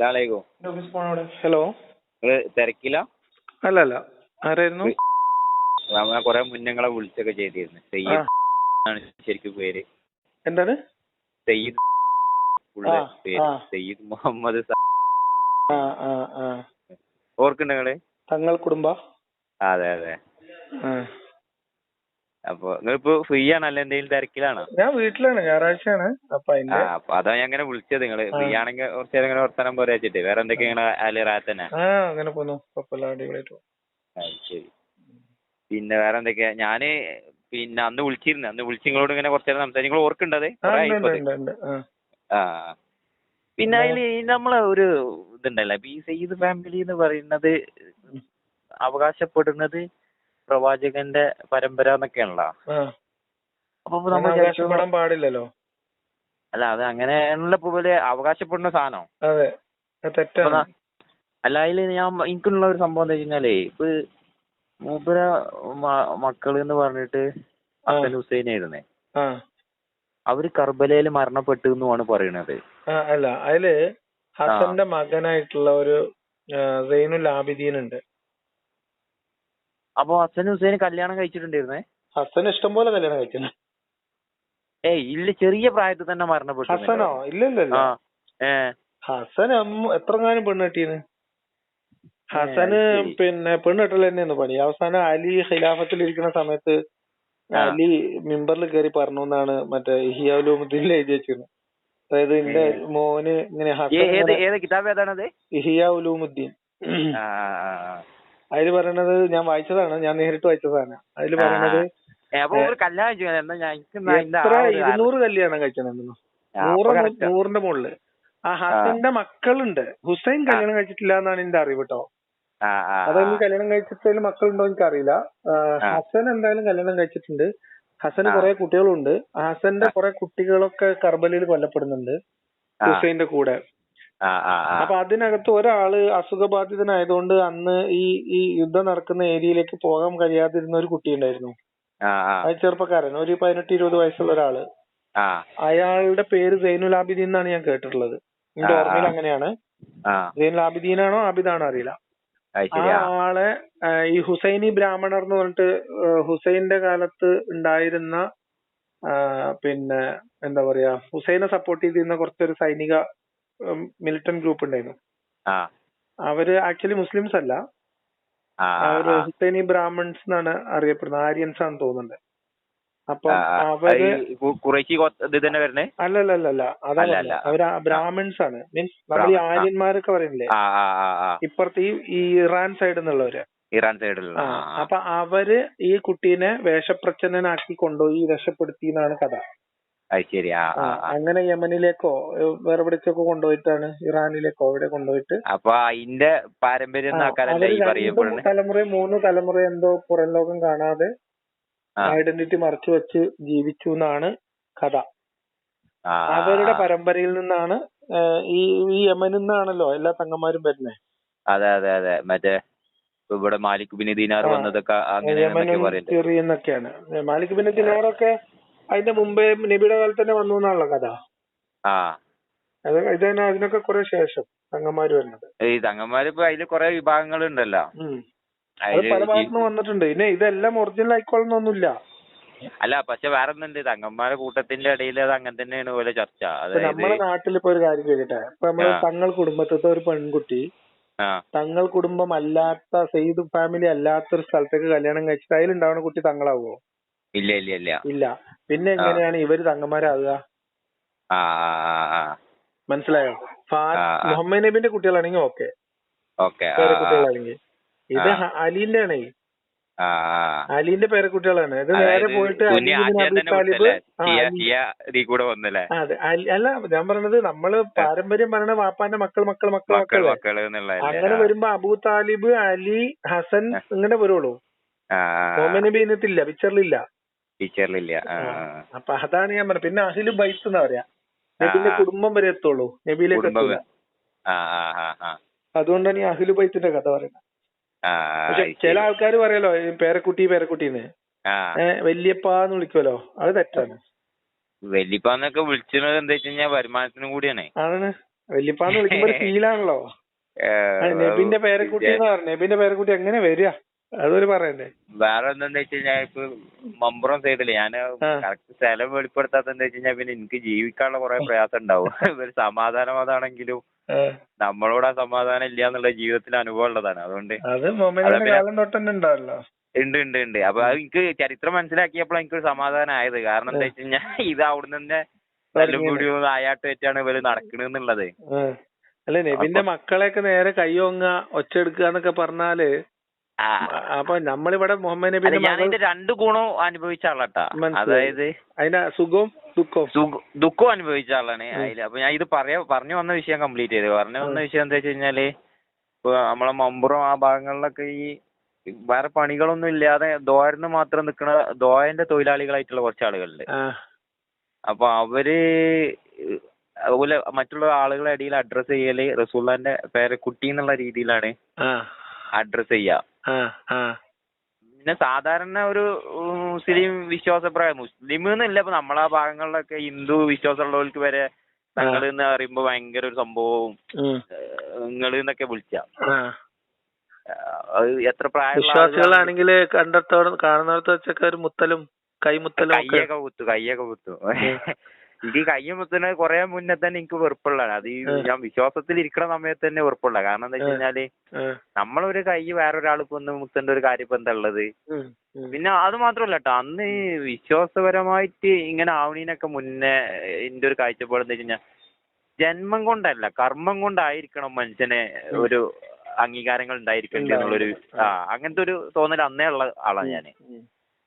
Hello. തിരക്കില്ല അല്ല അല്ല ആരായിരുന്നു? ഞാൻ കുറെ മുന്നേ നിങ്ങളെ വിളിച്ചൊക്കെ ചെയ്തിരുന്നു. സയ്യിദ് ആണ് ശരിക്കും പേര്. എന്താണ്? സയ്യിദ്. സയ്യിദ് മുഹമ്മദ് ഓർക്കുണ്ടോ നിങ്ങൾ? തങ്ങൾ കുടുംബ? അതെ അതെ. അപ്പൊ നിങ്ങളിപ്പോ ഫ്രീ ആണല്ലോ എന്തെങ്കിലും തിരക്കിലാണോ? ഞാൻ വീട്ടിലാണ് ഞായറാഴ്ചയാണ്. അപ്പൊ ആ അപ്പൊ അതാ ഞാൻ ഇങ്ങനെ വിളിച്ചത്. നിങ്ങൾ ഫ്രീ ആണെങ്കിൽ കുറച്ച് നേരം ഇങ്ങനെ വർത്താനം പറയാ വെച്ചിട്ട്. വേറെ എന്തൊക്കെ നിങ്ങളെ അല്ലെ റാത്തന്നെ ആ അങ്ങനെ പോന്നു. കുഴപ്പമില്ല അടിപൊളിയായിട്ട് ശരി. പിന്നെ വേറെ എന്തൊക്കെയാ? ഞാൻ പിന്നെ അന്ന് വിളിച്ചിരുന്നു. അന്ന് വിളിച്ച് നിങ്ങളോട് ഇങ്ങനെ കുറച്ച് നേരം സംസാരിച്ചു. നിങ്ങൾ ഓർക്കുണ്ടത് കുറെ ആ. പിന്നെ അതിൽ ഈ നമ്മളെ ഒരു ഇതുണ്ടല്ലോ. ഈ സയ്യിദ് ഫാമിലി എന്ന് പറയുന്നത് അവകാശപ്പെടുന്നത് പ്രവാചകന്റെ പരമ്പര എന്നൊക്കെയാണല്ലോ. അപ്പൊ നമ്മൾ വിചാരിച്ചു- പാടില്ലല്ലോ. അല്ല അത് അങ്ങനെയാണല്ലോ ഇപ്പൊ ഇവർ അവകാശപ്പെടുന്ന സാധനം. അതെ തെറ്റാണ്. അല്ല അതിൽ ഞാൻ എനിക്കുള്ള ഒരു സംഭവം എന്താ വെച്ചാലേ ഇപ്പൊ മൂപ്പര മക്കൾ എന്ന് പറഞ്ഞിട്ട് ഹസൻ ഹുസൈൻ ആയിരുന്നേ. അവർ കർബലയിൽ മരണപ്പെട്ടു എന്നുമാണ് പറയണത്. അല്ല അതിൽ ഹസന്റെ മകനായിട്ടുള്ള ഒരു സൈനുൽ ആബിദീൻ ഉണ്ട്. അപ്പൊ ഹസൻ ഹുസൈൻ കല്യാണം കഴിച്ചിട്ടുണ്ടായിരുന്നേ? ഹസൻ ഇഷ്ടംപോലെ കല്യാണം കഴിക്കുന്നു ഏയ് ഇല്ല ചെറിയ പ്രായത്തിൽ തന്നെ മരണപ്പെട്ടു ഹസനോ? ഇല്ല ഇല്ല ഇല്ല ആ ഏ. ഹസൻ എത്രങ്ങാനും പെണ്ണ് ഹസന് പിന്നെ പെണ്ണ് കെട്ടൽ തന്നെയാന്ന് പണി. അവസാനം അലി ഖിലാഫത്തിൽ ഇരിക്കുന്ന സമയത്ത് അലി മിമ്പറിൽ കയറി പറഞ്ഞു എന്നാണ് മറ്റേ ഇഹിയാവുലുദ്ദീനിൽ എഴുതി വെച്ചിരുന്നത് അതായത് എന്റെ. മോന് ഇങ്ങനെ ഇഹിയാ ഹസൻ അതിൽ പറയണത് ഞാൻ വായിച്ചതാണ്. ഞാൻ നേരിട്ട് വായിച്ചതാണ് അതിൽ പറയണത് എത്ര ഇരുന്നൂറ് കല്യാണം അപ്പൊ നൂറ്. നൂറിന്റെ മുകളിൽ. ആ ഹസന്റെ മക്കളുണ്ട്. ഹുസൈൻ കല്യാണം കഴിച്ചിട്ടില്ല എന്നാണ് എന്റെ അറിവ് കേട്ടോ അതൊന്നും കല്യാണം കഴിച്ചിട്ടതിൽ മക്കളുണ്ടോ എനിക്കറിയില്ല. ഹസൻ എന്തായാലും കല്യാണം കഴിച്ചിട്ടുണ്ട്. ഹസന്. കുറെ കുട്ടികളുണ്ട്. ഹസന്റെ കുറെ കുട്ടികളൊക്കെ കർബലയിൽ കൊല്ലപ്പെടുന്നുണ്ട്. ഹുസൈന്റെ കൂടെ. അപ്പൊ അതിനകത്ത് ഒരാൾ അസുഖബാധിതനായതുകൊണ്ട് അന്ന് ഈ ഈ യുദ്ധം നടക്കുന്ന ഏരിയയിലേക്ക് പോകാൻ കഴിയാതിരുന്ന ഒരു കുട്ടി ഉണ്ടായിരുന്നു അത് ചെറുപ്പക്കാരൻ ഒരു പതിനെട്ട് ഇരുപത് വയസ്സുള്ള ഒരാൾ. അയാളുടെ പേര് സൈനുൽ ആബിദീൻ എന്നാണ് ഞാൻ കേട്ടിട്ടുള്ളത്. എന്റെ ഓർമ്മയിൽ അങ്ങനെയാണ്. സൈനുൽ ആബിദീനാണോ ആബിദാണോ അറിയില്ല. ആ ആളെ ഈ ഹുസൈനി ബ്രാഹ്മണർ എന്ന് പറഞ്ഞിട്ട് ഹുസൈന്റെ കാലത്ത് ഉണ്ടായിരുന്ന പിന്നെ എന്താ പറയാ ഹുസൈനെ സപ്പോർട്ട് ചെയ്തിരുന്ന കുറച്ചൊരു സൈനിക മിലിറ്റന്റ് ഗ്രൂപ്പ് ഉണ്ടായിരുന്നു. അവർ ആക്ച്വലി മുസ്ലിംസ് അല്ല. അവർ ഹുസൈനി ബ്രാഹ്മൺസ് എന്നാണ് അറിയപ്പെടുന്നത് ആര്യൻസ് ആണെന്ന് തോന്നുന്നുണ്ട്. അപ്പൊ. അവർ അല്ല, പറഞ്ഞത്. അല്ല. അവർ ബ്രാഹ്മിൺസ് ആണ്. മീൻസ് നമ്മൾ ഈ ആര്യന്മാരൊക്കെ പറയുന്നില്ലേ ഇപ്പുറത്ത് ഈ ഇറാൻ സൈഡിൽ നിന്നുള്ളവര് ഇറാൻ സൈഡിലുള്ള അപ്പൊ അവർ ഈ കുട്ടീനെ വേഷപ്രച്ഛന്നനാക്കി കൊണ്ടുപോയി രക്ഷപ്പെടുത്തി എന്നാണ് കഥ. അത് ശരി ആ. അങ്ങനെ യമനിലേക്കോ വേറെ എവിടേക്കൊക്കെ കൊണ്ടുപോയിട്ടാണ്? ഇറാനിലേക്കോ അവിടെ കൊണ്ടുപോയിട്ട്? അപ്പൊ അതിന്റെ പാരമ്പര്യം തലമുറ മൂന്ന് തലമുറ എന്തോ പുറം ലോകം കാണാതെ ഐഡന്റിറ്റി മറച്ചു വെച്ച് ജീവിച്ചു എന്നാണ് കഥ. അവരുടെ. പരമ്പരയിൽ നിന്നാണ് ഈ ഈ യമനിൽ നിന്നാണല്ലോ എല്ലാ തങ്ങന്മാരും വരുന്നത് അതെ അതെ അതെ. മറ്റേ ഇവിടെ മാലിക് ബിൻ ദിനാർ. വന്നതൊക്കെ അങ്ങനെ മാലിക് ബിൻ ദിനാറൊക്കെ അതിന്റെ മുമ്പേ നബിയുടെ കാലത്ത് തന്നെ വന്നു എന്നാണല്ലോ കഥ. അത് ഇത് തന്നെ അതിനൊക്കെ കുറെ ശേഷം തങ്ങന്മാര് വരുന്നത്. ഈ തങ്ങന്മാര് ഇപ്പൊ അതിൽ കുറെ വിഭാഗങ്ങൾ ഉണ്ടല്ലോ. അത് പല ഭാഗത്തുനിന്ന് വന്നിട്ടുണ്ട്. പിന്നെ ഇതെല്ലാം ഒറിജിനൽ ആയിക്കോളണമെന്നൊന്നുമില്ല അല്ല പക്ഷെ വേറെ ഒന്നുണ്ട് തങ്ങന്മാരെ കൂട്ടത്തിന്റെ ഇടയിൽ അത് അങ്ങനെ തന്നെയാണ് പോലെ ചർച്ച. നമ്മുടെ നാട്ടിൽ ഇപ്പൊ ഒരു കാര്യം ചെയ്തിട്ടെ ഇപ്പൊ നമ്മൾ തങ്ങൾ കുടുംബത്തിലത്തെ ഒരു പെൺകുട്ടി തങ്ങൾ കുടുംബം അല്ലാത്ത സെയ്ദ് ഫാമിലി അല്ലാത്ത ഒരു സ്ഥലത്തേക്ക് കല്യാണം കഴിച്ചിട്ട് അതിലുണ്ടാവുന്ന കുട്ടി തങ്ങളാവോ? ഇല്ല ഇല്ല ഇല്ല. ഇല്ല. പിന്നെ എങ്ങനെയാണ് ഇവർ തങ്ങന്മാരാകുക? ആ മനസ്സിലായോ. മുഹമ്മദ് നബിന്റെ കുട്ടികളാണെങ്കിൽ ഓക്കെ. ഓക്കെ ആ ഇത് അലിന്റെ ആണേ അലിന്റെ പേരക്കുട്ടികളാണ് ഇത് നേരെ പോയിട്ട് അതെ. അലി- അല്ല ഞാൻ പറഞ്ഞത് നമ്മൾ പാരമ്പര്യം പറയണ വാപ്പാന്റെ മക്കൾ മക്കൾ മക്കൾ മക്കൾ അങ്ങനെ. വരുമ്പോ അബൂ താലിബ് അലി ഹസൻ. ഇങ്ങനെ വരുള്ളൂ. നബി ഇതിനകത്തില്ല പിക്ചറിലില്ല ടീച്ചറിലില്ല അപ്പൊ അതാണ് ഞാൻ പറഞ്ഞത് പിന്നെ അഹിൽ ബൈത്ത് എന്നാ പറയാ? നബിന്റെ കുടുംബം വരെ എത്തുള്ളൂ. നബിയിലേക്ക് എത്തൂല. അതുകൊണ്ടാണ് ഈ അഹിൽ ബൈത്തിന്റെ കഥ പറയുന്നത്. പക്ഷെ ചില ആൾക്കാർ പറയല്ലോ പേരക്കുട്ടി പേരക്കുട്ടിന്ന്. വല്യപ്പാന്ന് വിളിക്കുമല്ലോ അത് തെറ്റാണ്. വല്യപ്പാന്നൊക്കെ വിളിച്ചത് എന്താ വെച്ച് കഴിഞ്ഞാൽ വരുമാനത്തിനും കൂടിയാണ്. ആണ്. വല്യപ്പാന്ന് വിളിക്കുമ്പോ ഫീലാണല്ലോ നബിന്റെ പേരക്കുട്ടി എന്ന് പറഞ്ഞു. നബിന്റെ പേരക്കുട്ടി എങ്ങനെ വരിക? അതൊരു പറയണ്ടേ? വേറെ എന്താന്ന് വെച്ച് കഴിഞ്ഞാൽ ഇപ്പൊ മമ്പുറം സൈഡിൽ ഞാൻ. കറക്റ്റ് സ്ഥലം വെളിപ്പെടുത്താത്തെന്ന് വെച്ച് കഴിഞ്ഞാൽ പിന്നെ എനിക്ക് ജീവിക്കാനുള്ള കുറെ പ്രയാസം ഉണ്ടാവും. ഒരു സമാധാനം അതാണെങ്കിലും നമ്മളോട് ആ സമാധാനം ഇല്ല എന്നുള്ള ജീവിതത്തിൽ അനുഭവം ഉള്ളതാണ്. അതുകൊണ്ട് ഉണ്ട് ഉണ്ട് ഉണ്ട്. അപ്പൊ അത് എനിക്ക് ചരിത്രം മനസ്സിലാക്കിയപ്പോൾ എനിക്ക് ഒരു സമാധാനം ആയത് കാരണം എന്താ വെച്ച് കഴിഞ്ഞാൽ ഇത് അവിടുന്ന് തന്നെ തല്ലും കൂടി ആയാട്ട് വെച്ചാണ് ഇവർ നടക്കണെന്നുള്ളത് അല്ലെ നബിന്റെ മക്കളെയൊക്കെ നേരെ കൈയൊങ്ങ ഒച്ചെടുക്കുക എന്നൊക്കെ പറഞ്ഞാൽ അപ്പൊ നമ്മളിവിടെ മുഹമ്മദ് നബി ഞാനതിന്റെ രണ്ട് ഗുണവും അനുഭവിച്ച ആളാട്ടാ. അതായത് അതിന്റെ സുഖവും ദുഃഖവും. ദുഃഖവും അനുഭവിച്ച ആളാണ്. അതിൽ അപ്പൊ ഞാൻ ഇത് പറയാ പറഞ്ഞു വന്ന വിഷയം കംപ്ലീറ്റ് ചെയ്ത്. പറഞ്ഞു വന്ന വിഷയം എന്താ വെച്ച് കഴിഞ്ഞാൽ ഇപ്പൊ നമ്മളെ മമ്പുറം ആ ഭാഗങ്ങളിലൊക്കെ ഈ വേറെ പണികളൊന്നും ഇല്ലാതെ ദോരന്ന് മാത്രം നിക്കണ ദോയന്റെ തൊഴിലാളികളായിട്ടുള്ള കുറച്ച് ആളുകളുണ്ട്. അപ്പൊ അവർ അതുപോലെ മറ്റുള്ള ആളുകളെ ഇടയിൽ അഡ്രസ് ചെയ്യൽ റസൂള്ളാന്റെ പേരെ കുട്ടി എന്നുള്ള രീതിയിലാണ് അഡ്രസ് ചെയ്യുക പിന്നെ സാധാരണ ഒരു മുസ്ലിം വിശ്വാസപ്രകാരം മുസ്ലിം എന്നില്ല ഇപ്പൊ നമ്മളെ ഭാഗങ്ങളിലൊക്കെ ഹിന്ദു വിശ്വാസമുള്ളവർക്ക് വരെ തങ്ങൾ എന്ന് പറയുമ്പോ ഭയങ്കര ഒരു സംഭവവും. നിങ്ങൾ എന്നൊക്കെ വിളിച്ച. അത് എത്ര പ്രായമുള്ള വിശ്വാസികളാണെങ്കിൽ കണ്ടെത്തോളം കാണുന്നിടത്ത് വെച്ചൊക്കെ ഒരു മുത്തലും കൈമുത്തലും കയ്യൊക്കെ കുത്തു കയ്യൊക്കെ കുത്തു. എനിക്ക് കയ്യ മുത്തുന്നത് കൊറേ മുന്നേ തന്നെ എനിക്ക് വെറുപ്പുള്ളതാണ് അത് ഈ. ഞാൻ വിശ്വാസത്തിൽ ഇരിക്കുന്ന സമയത്ത് തന്നെ വെറുപ്പുള്ള കാരണം എന്താ വെച്ച് കഴിഞ്ഞാൽ. നമ്മളൊരു കൈ വേറൊരാൾക്ക് ഒന്ന് മുത്തേണ്ട ഒരു കാര്യം ഇപ്പൊ എന്താ ഉള്ളത്. പിന്നെ അത് മാത്രമല്ല കേട്ടോ അന്ന് വിശ്വാസപരമായിട്ട് ഇങ്ങനെ ആവണീനൊക്കെ മുന്നേ എന്റെ ഒരു കാഴ്ചപ്പാട് എന്താ വെച്ച് കഴിഞ്ഞാൽ ജന്മം കൊണ്ടല്ല കർമ്മം കൊണ്ടായിരിക്കണം മനുഷ്യനെ ഒരു അംഗീകാരങ്ങൾ ഉണ്ടായിരിക്കേണ്ടത് എന്നുള്ളൊരു ആ അങ്ങനത്തെ ഒരു തോന്നൽ അന്നേ ഉള്ള ആളാണ് ഞാൻ.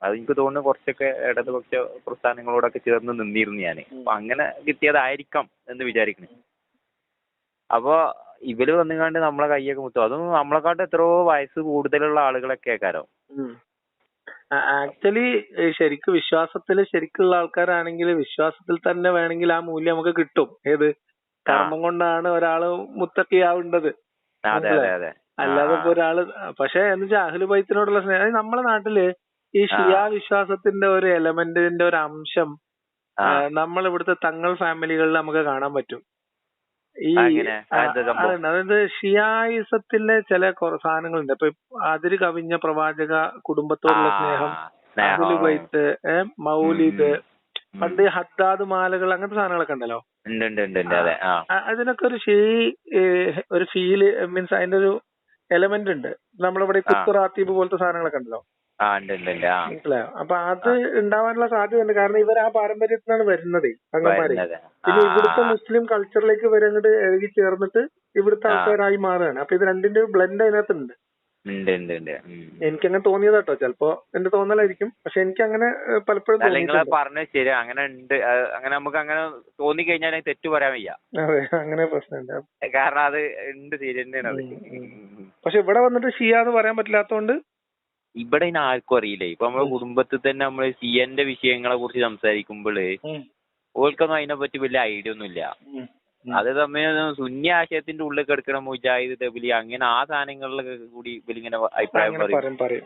അത് എനിക്ക് തോന്നുന്നു കുറച്ചൊക്കെ ഇടതുപക്ഷ പ്രസ്ഥാനങ്ങളോടൊക്കെ ചേർന്ന് നിന്നിരുന്നു ഞാൻ അപ്പൊ അങ്ങനെ കിട്ടിയതായിരിക്കാം എന്ന് വിചാരിക്കുന്നു അപ്പൊ ഇവർ വന്നുകാണ്ട് നമ്മളെ കൈയൊക്കെ മുത്തും. അതും നമ്മളെക്കാട്ട് എത്രയോ വയസ്സ് കൂടുതലുള്ള ആളുകളൊക്കെ ആക്കാരോ? ആക്ച്വലി ശരിക്ക് വിശ്വാസത്തിൽ ശരിക്കുള്ള ആൾക്കാരാണെങ്കിൽ വിശ്വാസത്തിൽ തന്നെ വേണമെങ്കിൽ ആ മൂല്യം നമുക്ക് കിട്ടും. ഏത്? കർമ്മം കൊണ്ടാണ് ഒരാൾ മുത്തക്കിയാവേണ്ടത്. അതെ അതെ അതെ. അല്ലാതെ ഇപ്പൊ ഒരാൾ പക്ഷെ എന്ന് വെച്ചാൽ അഹ്ലുബൈത്തിനോടുള്ള സ്നേഹം. നമ്മളെ നാട്ടിൽ ഈ ഷിയാ വിശ്വാസത്തിന്റെ ഒരു എലമെന്റിന്റെ ഒരു അംശം. നമ്മൾ ഇവിടുത്തെ തങ്ങൾ ഫാമിലികളിൽ നമുക്ക് കാണാൻ പറ്റും. ഈ? അതായത് ഷിയായിസത്തിലെ ചില കുറ- സാധനങ്ങളുണ്ട്. ഇപ്പൊ അതിര് കവിഞ്ഞ പ്രവാചക കുടുംബത്തോടുള്ള സ്നേഹം ബൈത്ത് അഹ്ലുബൈത്ത് ഏഹ് മൗലിദ്. പണ്ട് ഹദ്ദാദ് മാലകൾ അങ്ങനത്തെ സാധനങ്ങളൊക്കെ ഉണ്ടല്ലോ? അതിനൊക്കെ ഒരു ഷീ ഒരു ഫീൽ മീൻസ് അതിന്റെ ഒരു എലമെന്റ് ഉണ്ട്. നമ്മളിവിടെ കുത്തുറാത്തീബ് പോലത്തെ സാധനങ്ങളൊക്കെ ഉണ്ടല്ലോ? മനസ്സിലായോ അപ്പൊ അത് ഉണ്ടാവാനുള്ള സാധ്യതയുണ്ട്. കാരണം ഇവർ ആ പാരമ്പര്യത്തിൽ നിന്നാണ് വരുന്നത് വരുന്നത്. പിന്നെ ഇവിടുത്തെ മുസ്ലിം കൾച്ചറിലേക്ക് ഇവരങ്ങോട്ട് എഴുതി ചേർന്നിട്ട് ഇവിടുത്തെ. ആൾക്കാരായി മാറുകയാണ്. അപ്പൊ ഇത് രണ്ടിന്റെ ബ്ലെൻഡ് അതിനകത്തുണ്ട്. ഉണ്ട് അങ്ങനെ തോന്നിയത് കേട്ടോ ചിലപ്പോ എന്റെ തോന്നലായിരിക്കും. പക്ഷെ എനിക്ക് അങ്ങനെ പലപ്പോഴും പറഞ്ഞു നിങ്ങൾ തോന്നിയിട്ടുണ്ട്. പറഞ്ഞത് ശരി അങ്ങനെ ഉണ്ട്. അങ്ങനെ നമുക്ക് അങ്ങനെ തോന്നി കഴിഞ്ഞാൽ തെറ്റ് പറയാൻ വയ്യ. അതെ അങ്ങനെ പ്രശ്നമുണ്ട്. കാരണം അത് ഉണ്ട് അത്. പക്ഷെ ഇവിടെ വന്നിട്ട് ഷിയ എന്ന് പറയാൻ പറ്റില്ലാത്തോണ്ട് ഇവിടെ ഇനി ആർക്കും അറിയില്ലേ. ഇപ്പൊ നമ്മുടെ കുടുംബത്തിൽ തന്നെ നമ്മൾ സി എന്റെ വിഷയങ്ങളെ കുറിച്ച് സംസാരിക്കുമ്പോൾ ഓൾക്കൊന്നും അതിനെ പറ്റി വലിയ ഐഡിയ ഒന്നുമില്ല. ഇല്ല അത് തമ്മിൽ സുന്നി ആശയത്തിന്റെ ഉള്ളിൽ കിടക്കണ മുജാഹിദ് തബിലി അങ്ങനെ ആ സാധനങ്ങളിലൊക്കെ കൂടി ഇവരിങ്ങനെ അഭിപ്രായം പറയും.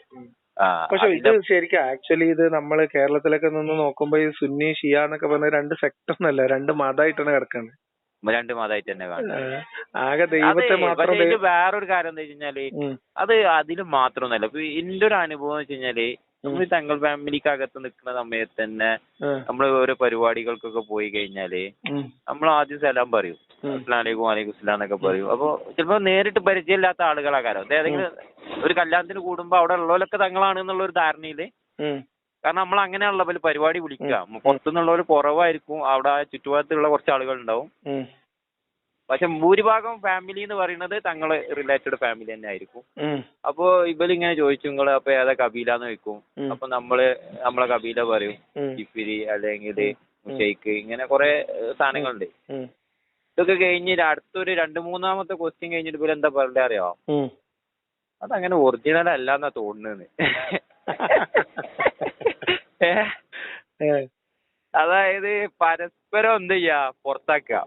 പക്ഷെ ഇത് ശരിക്കും ആക്ച്വലി ഇത് നമ്മൾ കേരളത്തിലൊക്കെ നിന്ന് നോക്കുമ്പോ ഈ സുന്നി ഷിയ എന്നൊക്കെ പറഞ്ഞ രണ്ട് സെക്ടർ എന്നല്ല രണ്ട് മതമായിട്ടാണ് കിടക്കുന്നത് രണ്ട് മതമായിട്ട് തന്നെ കാണുന്നത്. വേറൊരു കാര്യം എന്താ വെച്ച് കഴിഞ്ഞാൽ ഉം. അത് അതിൽ മാത്രമൊന്നുമല്ല. ഇപ്പൊ എന്റെ ഒരു അനുഭവം വെച്ച് കഴിഞ്ഞാൽ നമ്മൾ തങ്ങൾ ഫാമിലിക്ക് അകത്ത് നിൽക്കുന്ന സമയത്ത് തന്നെ നമ്മൾ നമ്മൾ ഓരോ പരിപാടികൾക്കൊക്കെ പോയി കഴിഞ്ഞാൽ. നമ്മൾ ആദ്യം സലാം പറയും. അസ്ലാമലൈക്കും വലൈക്കും സ്ലാം എന്നൊക്കെ പറയും. അപ്പൊ ചിലപ്പോ നേരിട്ട് പരിചയമില്ലാത്ത ആളുകളാകാരം ഏതെങ്കിലും ഒരു കല്യാണത്തിന് കൂടുമ്പോ അവിടെ ഉള്ളവരൊക്കെ തങ്ങളാണ് എന്നുള്ള ഒരു ധാരണയിൽ. കാരണം നമ്മൾ അങ്ങനെയാണല്ലോ പല പരിപാടി വിളിക്കുക. പുറത്തുനിന്നുള്ളവർ കുറവായിരിക്കും. അവിടെ ആ ചുറ്റുഭാഗത്തുള്ള കുറച്ച് ആളുകൾ ഉണ്ടാവും. പക്ഷെ ഭൂരിഭാഗം ഫാമിലി എന്ന് പറയുന്നത് തങ്ങളെ റിലേറ്റഡ് ഫാമിലി തന്നെ ആയിരിക്കും. അപ്പോ ഇവരിങ്ങനെ ചോദിച്ചു നിങ്ങൾ അപ്പൊ ഏതാ കബീല എന്ന് വെക്കും അപ്പൊ നമ്മൾ നമ്മളെ കബീല പറയും ഇപ്പിരി അല്ലെങ്കിൽ ഷെയ്ക്ക് ഇങ്ങനെ കുറെ സാധനങ്ങളുണ്ട്. ഇതൊക്കെ കഴിഞ്ഞ് അടുത്തൊരു രണ്ട് മൂന്നാമത്തെ ക്വസ്റ്റ്യൻ കഴിഞ്ഞിട്ട് ഇവർ എന്താ പറയണ്ടേ അറിയോ? അതങ്ങനെ ഒറിജിനൽ അല്ലാന്നാ തോന്നുന്നത്. അതായത് പരസ്പരം എന്ത് ചെയ്യാ? പുറത്താക്കുക.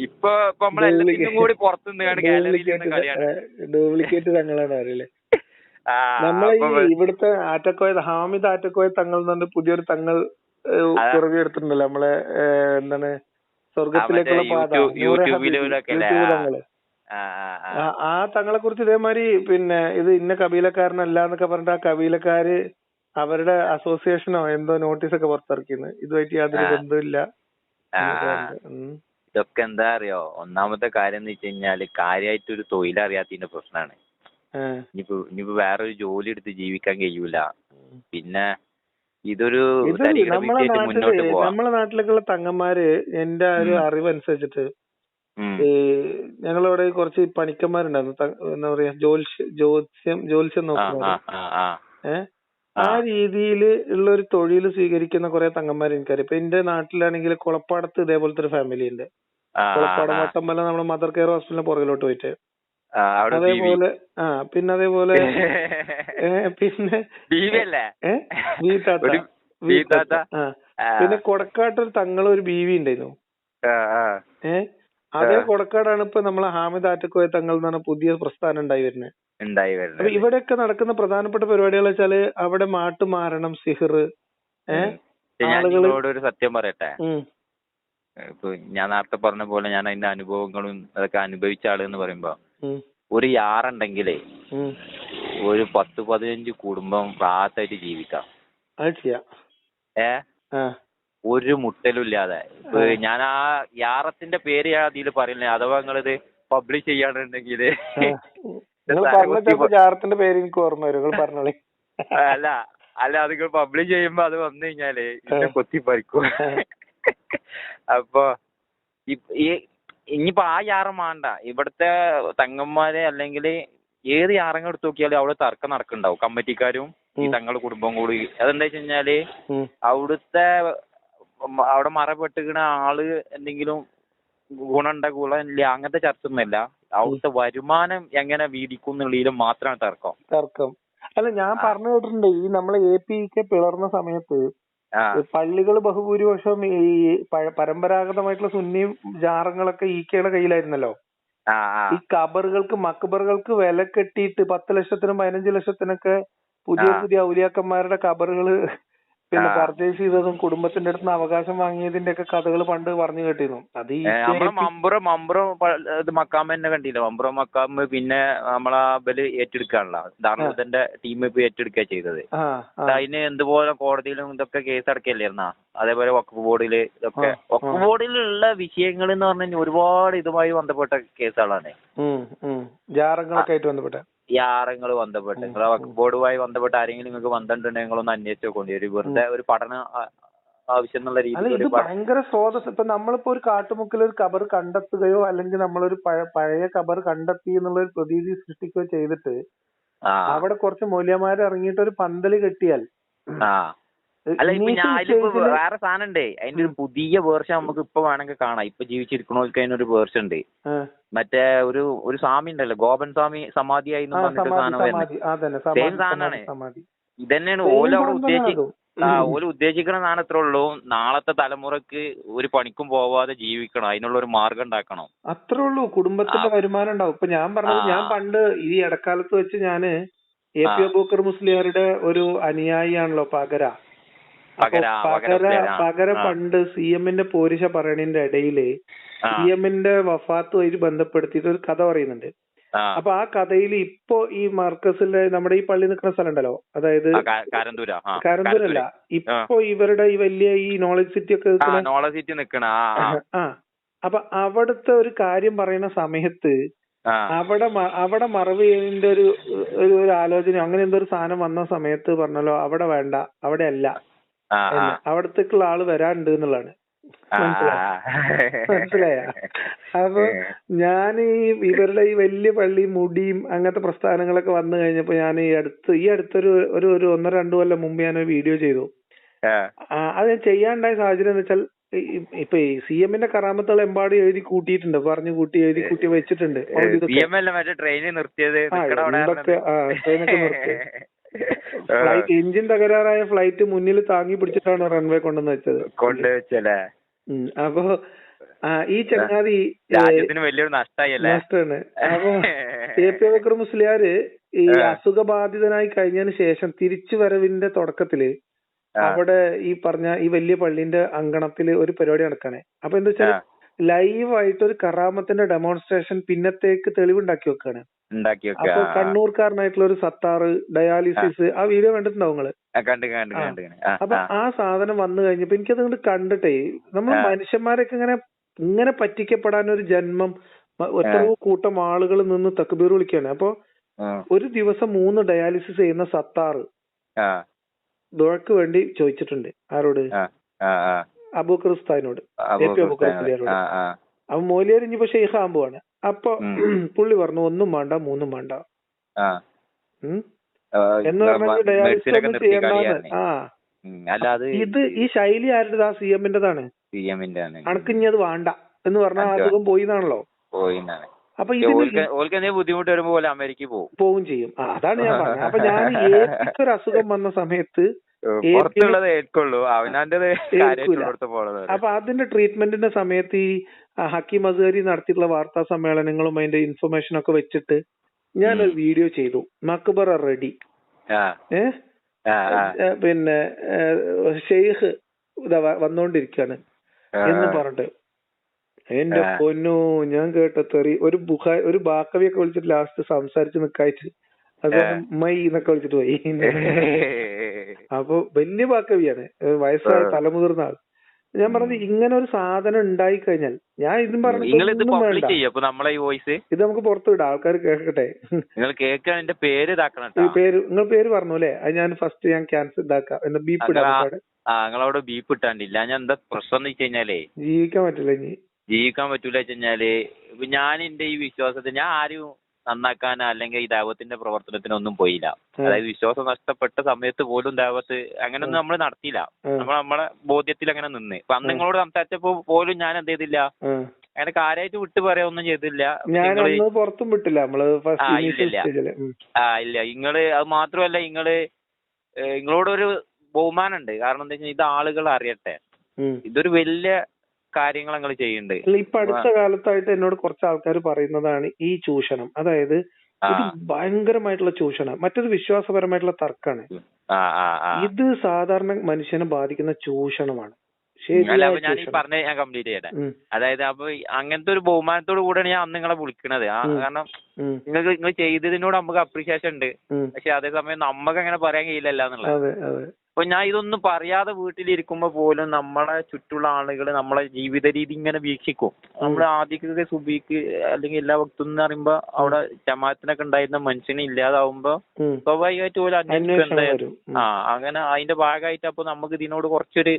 ഇപ്പൊ ഇപ്പൊ നമ്മളെല്ലാത്തിനും കൂടി പുറത്തു നിന്നാണ് ഡ്യൂപ്ലിക്കേറ്റ് കളിയാണ്. ഡ്യൂപ്ലിക്കേറ്റ് തങ്ങളാണ് അറിയില്ലേ നമ്മളെ ഈ ഇവിടുത്തെ ആറ്റക്കോയ ഹാമിദ് ആറ്റക്കോയ തങ്ങൾ എന്ന് പറഞ്ഞ പുതിയൊരു തങ്ങൾ. പിറവിയെടുത്തിട്ടുണ്ടല്ലോ നമ്മളെ എന്താണ് സ്വർഗത്തിലേക്കുള്ള പാത. ആ തങ്ങളെ കുറിച്ച് ഇതേമാതിരി പിന്നെ ഇത് ഇന്ന കബീലക്കാരനല്ല എന്നൊക്കെ പറഞ്ഞിട്ട് ആ കബീലക്കാര് അവരുടെ അസോസിയേഷനോ എന്തോ നോട്ടീസ് ഒക്കെ പുറത്തിറക്കിന്ന്. ഇതുമായിട്ട് യാതൊരു. ബന്ധമില്ല. ഇതൊക്കെ എന്താ അറിയോ? ഒന്നാമത്തെ കാര്യം എന്ന് വെച്ച് കഴിഞ്ഞാൽ കാര്യമായിട്ട് ഒരു തൊഴിലറിയാത്തതിന്റെ പ്രശ്നമാണ്. ഇനിയിപ്പോ ഇനിയിപ്പോ വേറൊരു ജോലി എടുത്ത് ജീവിക്കാൻ കഴിയൂല. പിന്നെ ഇതൊരു മുന്നോട്ട് പോവാം. നമ്മളെ നാട്ടിലേക്കുള്ള തങ്ങന്മാര് എന്റെ ഒരു. അറിവ് അനുസരിച്ചിട്ട്. ഈ ഞങ്ങളവിടെ കുറച്ച് പണിക്കന്മാരുണ്ടായിരുന്നു. എന്താ പറയാ ജോത്സ്യം ജ്യോത്സ്യം ജ്യോത്സ്യം ആ ആ ഏഹ് ആ. രീതിയിൽ ഉള്ള ഒരു തൊഴിൽ സ്വീകരിക്കുന്ന കുറെ തങ്ങന്മാർ എനിക്കറിയാം. ഇപ്പൊ എന്റെ നാട്ടിലാണെങ്കിൽ കുളപ്പാടത്ത് ഇതേപോലത്തെ ഒരു ഫാമിലി ഉണ്ട് കൊളപ്പാടം വട്ടമ്പല നമ്മുടെ മദർ കെയർ ഹോസ്പിറ്റലിന് പുറകിലോട്ട് പോയിട്ട്. അതേപോലെ ആ പിന്നെ അതേപോലെ പിന്നെ ഏ വീട്ടാത്ത ഒരു പിന്നെ തങ്ങൾ ഒരു ബീവി ഉണ്ടായിരുന്നു ആ, ആ. ഏ അതേ കൊടക്കാടാണ് ഇപ്പൊ നമ്മളെ ഹാമിദ് ആറ്റക്കോയ തങ്ങൾ എന്ന് പറഞ്ഞ പുതിയ പ്രസ്ഥാനം ഉണ്ടായി വരുന്നത് ഉണ്ടായി അപ്പൊ വരുന്നത് ഇവിടെയൊക്കെ നടക്കുന്ന പ്രധാനപ്പെട്ട പരിപാടികൾ വെച്ചാൽ അവിടെ മാട്ട് മാരണം സിഹിർ. ഏഹ് ആളുകൾ ഒരു സത്യം പറയട്ടെ? ഇപ്പൊ ഞാൻ നേരത്തെ പറഞ്ഞ പോലെ ഞാൻ അതിന്റെ അനുഭവങ്ങളും അതൊക്കെ അനുഭവിച്ച ആൾ എന്ന് പറയുമ്പോ ഒരു യാറുണ്ടെങ്കിലേ ഒരു പത്ത് പതിനഞ്ച് കുടുംബം റാത്തായിട്ട് ജീവിക്കാം. ഏ? ഒരു മുട്ടലും ഇല്ലാതെ. ഞാൻ ആ യാറത്തിന്റെ പേര് ഞാൻ അതിൽ പറയുന്നില്ല അഥവാ നിങ്ങളിത് പബ്ലിഷ് ചെയ്യാനുണ്ടെങ്കിൽ നിങ്ങൾ പറഞ്ഞ ചിലപ്പോ ജാറത്തിന്റെ പേര് എനിക്ക് ഓർമ്മ വരും. നിങ്ങൾ പറഞ്ഞോളി. അല്ല അല്ല അത് പബ്ലിഷ് ചെയ്യുമ്പോ അത് വന്നു കഴിഞ്ഞാൽ ആ. കൊത്തി പറിക്കും. അപ്പൊ ഇനിയിപ്പോ ആ യാറം വേണ്ട ഇവിടുത്തെ തങ്ങന്മാരെ അല്ലെങ്കിൽ ഏത് യാറങ്ങൾ എടുത്തു നോക്കിയാലും അവിടെ തർക്കം നടക്കുന്നുണ്ടാവും. കമ്മിറ്റിക്കാരും ഈ. തങ്ങളുടെ കുടുംബം കൂടി. അതെന്താ വെച്ച് കഴിഞ്ഞാൽ. അവിടുത്തെ അവിടെ മറപ്പെട്ടുകിണ ആൾ എന്തെങ്കിലും ഗുണണ്ട ഗുണമില്ല അങ്ങനത്തെ ചർച്ച ഒന്നുമില്ല അവിടുത്തെ വരുമാനം എങ്ങനെ വീതിക്കും എന്നുള്ളതിലും മാത്രമാണ് തർക്കം. തർക്കം. അല്ല ഞാൻ പറഞ്ഞു കേട്ടിട്ടുണ്ട് ഈ നമ്മളെ എ പി കെ പിളർന്ന സമയത്ത് പള്ളികൾ ബഹുഭൂരിപക്ഷം ഈ പരമ്പരാഗതമായിട്ടുള്ള സുന്നി ജാറങ്ങളൊക്കെ ഈ കെയുടെ കയ്യിലായിരുന്നല്ലോ ഈ കബറുകൾക്ക് മക്ബറുകൾക്ക് വില കെട്ടിയിട്ട് പത്ത് ലക്ഷത്തിനും പതിനഞ്ച് ലക്ഷത്തിനൊക്കെ പുതിയ. പുതിയ ഔലിയാക്കന്മാരുടെ കബറുകൾ പിന്നെ പർച്ചേസ് ചെയ്തതും കുടുംബത്തിന്റെ അടുത്ത് നിന്ന് അവകാശം വാങ്ങിയതിന്റെ ഒക്കെ കഥകൾ പണ്ട് പറഞ്ഞു കേട്ടിരുന്നു. അത് ഈ നമ്മളെ മമ്പുറ മമ്പുറം ഇത് മക്കാമ തന്നെ കണ്ടില്ല? മമ്പുറം മക്കാമ് പിന്നെ നമ്മളെ ബൽ ഏറ്റെടുക്കാണല്ലോ ദാർമുദന്റെ ടീം ഇപ്പൊ ഏറ്റെടുക്കുക ചെയ്തത്. അതിന് എന്തുപോലെ കോടതിയിലും ഇതൊക്കെ കേസ് അടക്കല്ലായിരുന്നാ അതേപോലെ വഖഫ് ബോർഡിൽ ഇതൊക്കെ. വഖഫ്. ബോർഡിലുള്ള വിഷയങ്ങൾ എന്ന് പറഞ്ഞു കഴിഞ്ഞാൽ ഒരുപാട് ഇതുമായി ബന്ധപ്പെട്ട കേസുകളാണ് ജാറങ്ങളൊക്കെ ആയിട്ട് ബന്ധപ്പെട്ട. ഈ ആറങ്ങൾ ബന്ധപ്പെട്ട് നിങ്ങളെ വഖഫ് ബോർഡുമായി ബന്ധപ്പെട്ട് ആരെങ്കിലും നിങ്ങൾക്ക് ബന്ധമുണ്ടെങ്കിൽ നിങ്ങളൊന്ന് അന്വേഷിച്ച് നോക്കേണ്ടി ഒരു വെറുതെ ഒരു പഠന ആവശ്യം എന്നുള്ള അല്ല രീതിയിൽ ഇത് പഠ- ഭയങ്കര സ്രോതസ് ഇപ്പൊ നമ്മളിപ്പോ ഒരു കാട്ടുമുക്കിൽ ഒരു കബർ കണ്ടെത്തുകയോ അല്ലെങ്കിൽ നമ്മളൊരു പഴ- പഴയ കബർ കണ്ടെത്തി എന്നുള്ള ഒരു പ്രതീതി സൃഷ്ടിക്കുകയോ ചെയ്തിട്ട് ആ. അവിടെ കുറച്ച് മൂല്യമാര് ഇറങ്ങിയിട്ട് ഒരു പന്തൽ കെട്ടിയാൽ ആ. അല്ല ഇപ്പൊ അതിലിപ്പോ വേറെ സാധനം ഉണ്ടേ. അതിന്റെ ഒരു പുതിയ വേർഷൻ നമുക്ക് ഇപ്പൊ വേണമെങ്കിൽ കാണാം. ഇപ്പൊ ജീവിച്ചിരിക്കണോർക്ക് അതിനൊരു വേർഷൻ ഉണ്ട്. മറ്റേ ഒരു ഒരു സ്വാമി ഉണ്ടല്ലോ ഗോപൻ സ്വാമി സമാധിയായി എന്ന് ആ, പറഞ്ഞിട്ട് സമാധി സാധനം വരുന്നത്. സമാധി. അതന്നെ Same സമാധി സാധനാണ്. സമാധി സമാധി. ഇതന്നെയാണ് ഓല അവിടെ ആ. ഓൽ ഉദ്ദേശിക്കണ സാധനം ഇത്രേ ഉള്ളൂ. നാളത്തെ തലമുറയ്ക്ക് ഒരു പണിക്കും പോവാതെ ജീവിക്കണം. അതിനുള്ള ഒരു മാർഗം ഉണ്ടാക്കണം. അത്രേ ഉള്ളൂ. കുടുംബത്തിന്റെ വരുമാനം ഉണ്ടാവും. ഇപ്പൊ ഞാൻ പറഞ്ഞത് ഞാൻ പണ്ട് ഈ ഇടക്കാലത്ത് വെച്ച് ഞാൻ എ പി ആ. അബൂക്കർ മുസ്ലിയാരുടെ ഒരു അനുയായിയാണല്ലോ പകര. പകര. പണ്ട് സി എമ്മിന്റെ പോരിശ പറയണതിന്റെ ഇടയിൽ സി എമ്മിന്റെ വഫാത്തുമായിട്ട് ബന്ധപ്പെടുത്തിയിട്ട് ഒരു കഥ പറയുന്നുണ്ട്. അപ്പൊ ആ കഥയിൽ ഇപ്പോ ഈ മർക്കസിലെ നമ്മുടെ ഈ പള്ളി നിൽക്കുന്ന സ്ഥലം ഉണ്ടല്ലോ അതായത് കരന്തൂരല്ല. ഇപ്പൊ ഇവരുടെ ഈ വലിയ ഈ നോളജ് സിറ്റി ഒക്കെ നോളജ് സിറ്റി നിൽക്കണ ആ അപ്പൊ അവിടുത്തെ ഒരു കാര്യം പറയുന്ന സമയത്ത് അവിടെ അവിടെ മറവ് ചെയ്യുന്നതിന്റെ ഒരു ഒരു ആലോചന അങ്ങനെ എന്തോ ഒരു സാധനം വന്ന സമയത്ത് പറഞ്ഞല്ലോ അവിടെ വേണ്ട അവിടെ അല്ല. അവിടത്തേക്കുള്ള ആൾ വരാനുണ്ട് എന്നുള്ളതാണ്. മനസ്സിലായ? അപ്പൊ ഞാൻ ഈ ഇവരുടെ ഈ വലിയ പള്ളി മുടിയും അങ്ങനത്തെ പ്രസ്ഥാനങ്ങളൊക്കെ വന്നു കഴിഞ്ഞപ്പോ ഞാൻ ഈ അടുത്ത് ഈ അടുത്തൊരു ഒരു ഒരു ഒന്നര രണ്ടു കൊല്ലം മുമ്പ് ഞാൻ ഒരു വീഡിയോ ചെയ്തു. അത് ഞാൻ ചെയ്യാണ്ടായ സാഹചര്യം എന്ന് വെച്ചാൽ ഇപ്പൊ ഈ സി എമ്മിന്റെ കറാമത്തുകൾ എമ്പാട് എഴുതി കൂട്ടിയിട്ടുണ്ട് പറഞ്ഞു കൂട്ടി എഴുതി കൂട്ടി വെച്ചിട്ടുണ്ട്. ട്രെയിനിൽ നിർത്തിയത് ഫ്ലൈറ്റ് എഞ്ചിൻ തകരാറായ ഫ്ലൈറ്റ് മുന്നിൽ താങ്ങി പിടിച്ചിട്ടാണ് റൺവേ കൊണ്ടുവന്ന് വെച്ചത്. കൊണ്ടുവച്ചല്ലേ? ഉം. അപ്പൊ ആ, ഈ ചങ്ങാതി രാജ്യത്തിന് വലിയൊരു നഷ്ടാണ്. അപ്പൊ എ പി ബക്കർ മുസ്ലിയാര് ഈ. അസുഖബാധിതനായി കഴിഞ്ഞതിന് ശേഷം തിരിച്ചു വരവിന്റെ തുടക്കത്തിൽ അവിടെ ഈ പറഞ്ഞ ഈ വലിയ പള്ളിന്റെ അങ്കണത്തിൽ ഒരു പരിപാടി നടക്കാണ്. അപ്പൊ എന്താ വെച്ചാൽ ലൈവായിട്ട് ലൈവ് ആയിട്ട് ഒരു കറാമത്തിന്റെ ഡെമോൺസ്ട്രേഷൻ പിന്നത്തേക്ക് തെളിവുണ്ടാക്കി വെക്കാണ്. അപ്പൊ കണ്ണൂർക്കാരനായിട്ടുള്ള ഒരു സത്താറ് ഡയാലിസിസ് ആ. വീഡിയോ കണ്ടിട്ടുണ്ടാവും നിങ്ങൾ? അപ്പൊ ആ. സാധനം വന്നു കഴിഞ്ഞപ്പോ എനിക്കത് കൊണ്ട് കണ്ടിട്ടേ നമ്മൾ മനുഷ്യന്മാരൊക്കെ ഇങ്ങനെ ഇങ്ങനെ പറ്റിക്കപ്പെടാൻ ഒരു ജന്മം എത്രയോ കൂട്ടം ആളുകൾ നിന്ന് തക്ബീർ വിളിക്കാണ്. അപ്പൊ ഒരു ദിവസം മൂന്ന് ഡയാലിസിസ് ചെയ്യുന്ന സത്താറ് ദുഴക്ക് വേണ്ടി ചോദിച്ചിട്ടുണ്ട് ആരോട്? ആ ആ ആ. അബൂക്കർ ഉസ്താദിനോട് അബൂ എ പി അബൂക്കർ അപ്പൊ മോലിയാർ ഇനിയിപ്പോ ഷെയ്ഖ് ആകുമ്പോഴാണ് അപ്പൊ. പുള്ളി പറഞ്ഞു ഒന്നും വേണ്ട മൂന്നും വേണ്ട. എന്ന് പറഞ്ഞാൽ ഡയാലിസിസ് ഒന്നും ചെയ്യണ്ടെന്ന്. ആ. ഇത് ഈ ശൈലി ആരുടേത്? ആ സി എമ്മിന്റേതാണ് സി എമ്മിന്റെ അണക്കിഞ്ഞി അത് വേണ്ട. എന്ന് പറഞ്ഞാൽ. അസുഖം പോയി എന്നാണല്ലോ അപ്പൊ ഇതിന് ബുദ്ധിമുട്ട് വരുമ്പോൾ അമേരിക്കയിൽ പോകും. ചെയ്യും. അതാണ് ഞാൻ പറഞ്ഞത്. അപ്പൊ ഞാൻ ഏതൊരു അസുഖം വന്ന സമയത്ത് പുറത്തുള്ളത് ഏൽക്കുള്ളൂ. അവനാന്റേത് അപ്പൊ അതിന്റെ ട്രീറ്റ്മെന്റിന്റെ സമയത്ത് ഈ ഹക്കീം അസ്ഹരി നടത്തിയിട്ടുള്ള വാർത്താ സമ്മേളനങ്ങളും അതിന്റെ ഇൻഫർമേഷൻ ഒക്കെ വെച്ചിട്ട് ഞാനൊരു വീഡിയോ ചെയ്തു. മക്ബറ റെഡി. ഏഹ് പിന്നെ ഷെയ്ഖ് വന്നോണ്ടിരിക്കാണ്. എന്ന് പറഞ്ഞിട്ട്. എന്റെ പൊന്നു ഞാൻ കേട്ട തെറി. ഒരു ബുഹ ഒരു ബാക്കവിയൊക്കെ വിളിച്ചിട്ട് ലാസ്റ്റ് സംസാരിച്ച് നിക്കായിട്ട് അത് മൈ എന്നൊക്കെ വിളിച്ചിട്ട് പോയി. അപ്പൊ വലിയ പാക്കവിയാണ് വയസ്സായ തലമുതിർന്ന ആൾ. ഞാൻ പറഞ്ഞത് ഇങ്ങനെ ഒരു സാധനം ഉണ്ടായി കഴിഞ്ഞാൽ ഞാൻ ഇതും നിങ്ങൾ ഇത് പറഞ്ഞൊന്നും വേണ്ട. പബ്ലിഷ് നമ്മളെ ഈ വോയിസ്? ഇത് നമുക്ക് പുറത്തു വിടാം. ആൾക്കാർ കേൾക്കട്ടെ. നിങ്ങൾ കേൾക്കാൻ എന്റെ പേര് ഇതാക്കണം പേര് നിങ്ങൾ പേര് പറഞ്ഞു അല്ലേ? അത് ഞാൻ ഫസ്റ്റ് ഞാൻ ക്യാൻസൽ ഇതാക്കാം. എന്റെ ബീപ്പ് ഇടാം നിങ്ങളവിടെ ബീപ്പ് ഇട്ടാണ്ടില്ല. ഞാൻ എന്താ പ്രശ്നം എന്ന് വെച്ച് കഴിഞ്ഞാലേ. ജീവിക്കാൻ പറ്റില്ല ഇനി. ജീവിക്കാൻ പറ്റൂല വെച്ച് കഴിഞ്ഞാൽ ഇപ്പൊ ഞാൻ എന്റെ ഈ വിശ്വാസത്തിൽ ഞാൻ ആരും നന്നാക്കാനോ അല്ലെങ്കിൽ ഈ ദൈവത്തിന്റെ പ്രവർത്തനത്തിനോ ഒന്നും പോയില്ല അതായത് വിശ്വാസം നഷ്ടപ്പെട്ട സമയത്ത് പോലും ദൈവത്ത് അങ്ങനൊന്നും നമ്മൾ നടത്തിയില്ല. നമ്മൾ നമ്മളെ ബോധ്യത്തിൽ അങ്ങനെ നിന്ന്. ഇപ്പൊ അന്ന് നിങ്ങളോട് സംസാരിച്ചപ്പോ പോലും ഞാൻ എന്ത് ചെയ്തില്ല. അങ്ങനെ കാര്യമായിട്ട് വിട്ടു പറയാ ചെയ്തില്ല. പുറത്തും വിട്ടില്ല. നമ്മൾ ആ, ഇല്ല ആ ഇല്ല. നിങ്ങൾ അത് മാത്രമല്ല നിങ്ങൾ നിങ്ങളോടൊരു ബഹുമാനം ഉണ്ട് കാരണം എന്താ വെച്ചാൽ ഇത് ആളുകൾ അറിയട്ടെ. ഇതൊരു വലിയ കാര്യങ്ങൾ നിങ്ങൾ ചെയ്യുന്നുണ്ട് ഇപ്പൊ അടുത്ത കാലത്തായിട്ട് എന്നോട് കുറച്ച് ആൾക്കാർ പറയുന്നതാണ് ഈ ചൂഷണം. അതായത് ഇത് ഭയങ്കരമായിട്ടുള്ള ചൂഷണം. മറ്റൊരു വിശ്വാസപരമായിട്ടുള്ള തർക്കമാണ്. ഇത് സാധാരണ മനുഷ്യനെ ബാധിക്കുന്ന ചൂഷണമാണ്. ഞാൻ ഈ പറഞ്ഞ ഞാൻ കംപ്ലീറ്റ് ചെയ്യട്ടെ. അതായത് അപ്പൊ അങ്ങനത്തെ ഒരു ബഹുമാനത്തോട് കൂടെയാണ് ഞാൻ അന്ന് നിങ്ങളെ വിളിക്കണത്. കാരണം നിങ്ങൾ നിങ്ങൾക്ക് നിങ്ങൾ ചെയ്തതിനോട് നമുക്ക് അപ്രീഷിയേഷൻ ഉണ്ട്. പക്ഷെ അതേസമയം നമുക്ക് അങ്ങനെ പറയാൻ കഴിയില്ലല്ലോ എന്നുള്ളത്. അപ്പൊ ഞാൻ ഇതൊന്നും പറയാതെ വീട്ടിലിരിക്കുമ്പോ പോലും നമ്മളെ ചുറ്റുള്ള ആളുകൾ നമ്മളെ ജീവിത രീതി ഇങ്ങനെ വീക്ഷിക്കും. നമ്മൾ ആദ്യമൊക്കെ സുബിക്ക് അല്ലെങ്കിൽ എല്ലാ വക്തും എന്ന് പറയുമ്പോ അവിടെ ജമാഅത്തിനൊക്കെ ഉണ്ടായിരുന്ന മനുഷ്യനെ ഇല്ലാതാവുമ്പോ സ്വാഭാവികമായിട്ടും അന്വേഷിക്കും അന്വേഷണം എന്താ ആ അങ്ങനെ അതിന്റെ ഭാഗമായിട്ട് അപ്പൊ നമുക്ക് ഇതിനോട് കുറച്ചൊരു.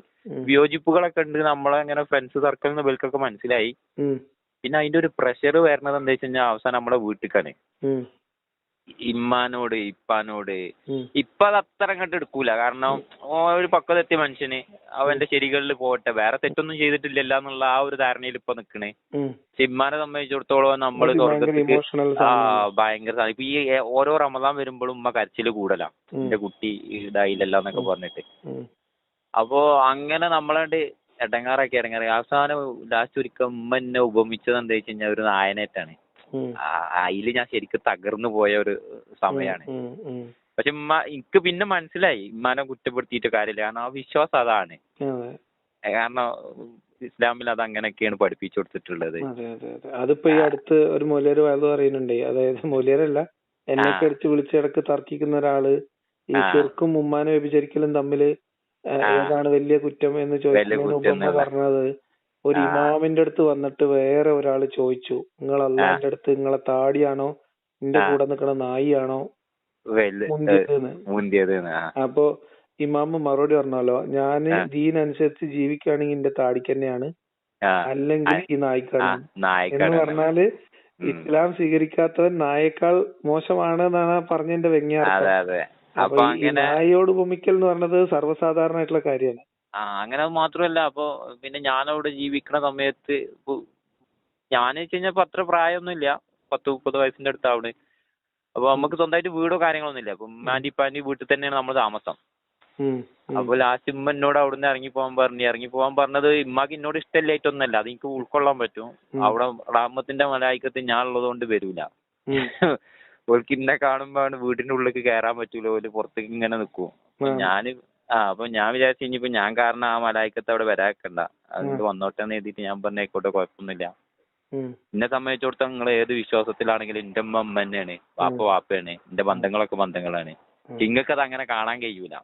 വിയോജിപ്പുകളൊക്കെ ഉണ്ട് നമ്മളെ അങ്ങനെ ഫ്രണ്ട്സ് സർക്കിളിൽ നിന്ന് ഇവർക്കൊക്കെ മനസ്സിലായി. പിന്നെ അതിന്റെ ഒരു പ്രഷർ വരുന്നത് എന്താ വെച്ച് കഴിഞ്ഞാൽ അവസാനം നമ്മളെ വീട്ടിക്കാണ്. ഇമ്മാനോട് ഇപ്പാനോട്. ഇപ്പൊ അത് അത്ര അങ്ങോട്ട് എടുക്കൂല. കാരണം ഓ ഒരു പക്വതെത്തിയ മനുഷ്യന് അവന്റെ ശരികളിൽ പോട്ടെ. വേറെ തെറ്റൊന്നും ചെയ്തിട്ടില്ലല്ലോ എന്നുള്ള ആ ഒരു ധാരണയിൽ ഇപ്പൊ നിക്കണേ. ഇമ്മാനെ സംബന്ധിച്ചിടത്തോളം നമ്മൾ സ്വർഗത്തിക്ക് ആ ഭയങ്കര. ഇപ്പൊ ഈ ഓരോ റമദാൻ വരുമ്പോഴും ഉമ്മ കരച്ചിൽ കൂടലാ. എന്റെ കുട്ടി ഇതായില്ലല്ലോ എന്നൊക്കെ പറഞ്ഞിട്ട്. അപ്പോ അങ്ങനെ നമ്മളാണ്ട് എടങ്ങാറാക്കി ഇടങ്ങാറി അവസാനം ലാസ്റ്റ് ഒരിക്കൽ ഉമ്മ എന്നെ ഉപമിച്ചത് എന്താ വെച്ച് കഴിഞ്ഞാൽ ഒരു നായനായിട്ടാണ് അതിൽ ഞാൻ ശരിക്കും തകർന്നു പോയ ഒരു സമയമാണ് പക്ഷെ ഉമ്മ എനിക്ക് പിന്നെ മനസ്സിലായി. ഉമ്മാനെ കുറ്റപ്പെടുത്തിയിട്ട് കാര്യമില്ല. കാരണം ആ വിശ്വാസം അതാണ്. കാരണം ഇസ്ലാമിൽ അത് അങ്ങനെയൊക്കെയാണ് പഠിപ്പിച്ചു കൊടുത്തിട്ടുള്ളത്. അതെ അതെ അതെ. അതിപ്പോ ഈ അടുത്ത് ഒരു മൂല്യര് വയത് പറയുന്നുണ്ട്. അതായത് മൂല്യരല്ല എന്നെ ആ. വിളിച്ചിടക്ക് തർക്കിക്കുന്ന ഒരാൾ ഈ. ചെറുക്കും ഉമ്മാനെ വ്യഭിചരിക്കലും തമ്മിൽ ഏതാണ് വലിയ കുറ്റം എന്ന് ചോദിക്കുന്നതിന് മുമ്പ് പറഞ്ഞത് ഒരു. ഇമാമിന്റെ അടുത്ത് വന്നിട്ട് വേറെ ഒരാൾ ചോദിച്ചു നിങ്ങൾ അള്ളാന്റെ അടുത്ത് നിങ്ങളെ താടിയാണോ നിന്റെ. കൂടെ നിൽക്കണ നായിയാണോ മുന്തിയത്. അപ്പൊ ഇമാമ് മറുപടി പറഞ്ഞല്ലോ ഞാൻ. ദീൻ അനുസരിച്ച് ജീവിക്കുകയാണെങ്കിൽ എന്റെ താടിക്ക് തന്നെയാണ്. അല്ലെങ്കിൽ ഈ നായ്ക്കാണ് എന്ന് പറഞ്ഞാൽ. ഇസ്ലാം സ്വീകരിക്കാത്തവൻ നായേക്കാൾ മോശമാണ് എന്നാണ് പറഞ്ഞതിന്റെ വ്യംഗ്യാർത്ഥം നായയോട് ഉപമിക്കൽ എന്ന് പറഞ്ഞത് സർവസാധാരണമായിട്ടുള്ള കാര്യമാണ് ആ അങ്ങനെ അത് മാത്രമല്ല. അപ്പൊ പിന്നെ ഞാനവിടെ ജീവിക്കണ സമയത്ത് ഞാൻ വെച്ച് കഴിഞ്ഞാൽ ഇപ്പൊ അത്ര പ്രായമൊന്നുമില്ല. പത്ത് മുപ്പത് വയസ്സിന്റെ അടുത്താവണ്. അപ്പൊ നമുക്ക് സ്വന്തമായിട്ട് വീടോ കാര്യങ്ങളൊന്നും ഇല്ല അപ്പൊ ഇപ്പാന്റെ വീട്ടിൽ തന്നെയാണ് നമ്മൾ താമസം. ഉം, ഉം, അപ്പൊ ലാസ്റ്റ് ഉമ്മ എന്നോട് അവിടുന്ന് ഇറങ്ങി പോകാൻ പറഞ്ഞു. ഇറങ്ങി പോകാൻ പറഞ്ഞത് ഇമ്മാക്ക് എന്നോട് ഇഷ്ടമില്ലായിട്ടൊന്നല്ല അത് എനിക്ക് ഉൾക്കൊള്ളാൻ പറ്റും. അവിടെ റാമത്തിന്റെ മലായിക്കത്ത് ഞാൻ ഉള്ളതുകൊണ്ട് വരൂല. ഓൾക്ക് ഇന്നെ കാണുമ്പോ വീടിന്റെ ഉള്ളിലേക്ക് കയറാൻ പറ്റൂല. ഓൽ പുറത്തേക്ക് ഇങ്ങനെ നിൽക്കും ആ. ആ അപ്പൊ ഞാൻ വിചാരിച്ചു ഇനിയിപ്പോ ഞാൻ കാരണം ആ മലായിക്കത്ത് അവിടെ വരാക്കണ്ട. അതുകൊണ്ട് ഉം. വന്നോട്ടെ എന്ന് എഴുതിയിട്ട് ഞാൻ പറഞ്ഞേക്കോട്ടെ കുഴപ്പമൊന്നുമില്ല. ഉം. എന്നെ സംബന്ധിച്ചിടത്തോളം നിങ്ങൾ ഏത് വിശ്വാസത്തിലാണെങ്കിലും എന്റെ അമ്മ ഉമ്മ തന്നെയാണ് വാപ്പ വാപ്പയാണ് എന്റെ ബന്ധങ്ങളൊക്കെ ബന്ധങ്ങളാണ്. നിങ്ങൾക്ക് അത് അങ്ങനെ കാണാൻ കഴിയൂല.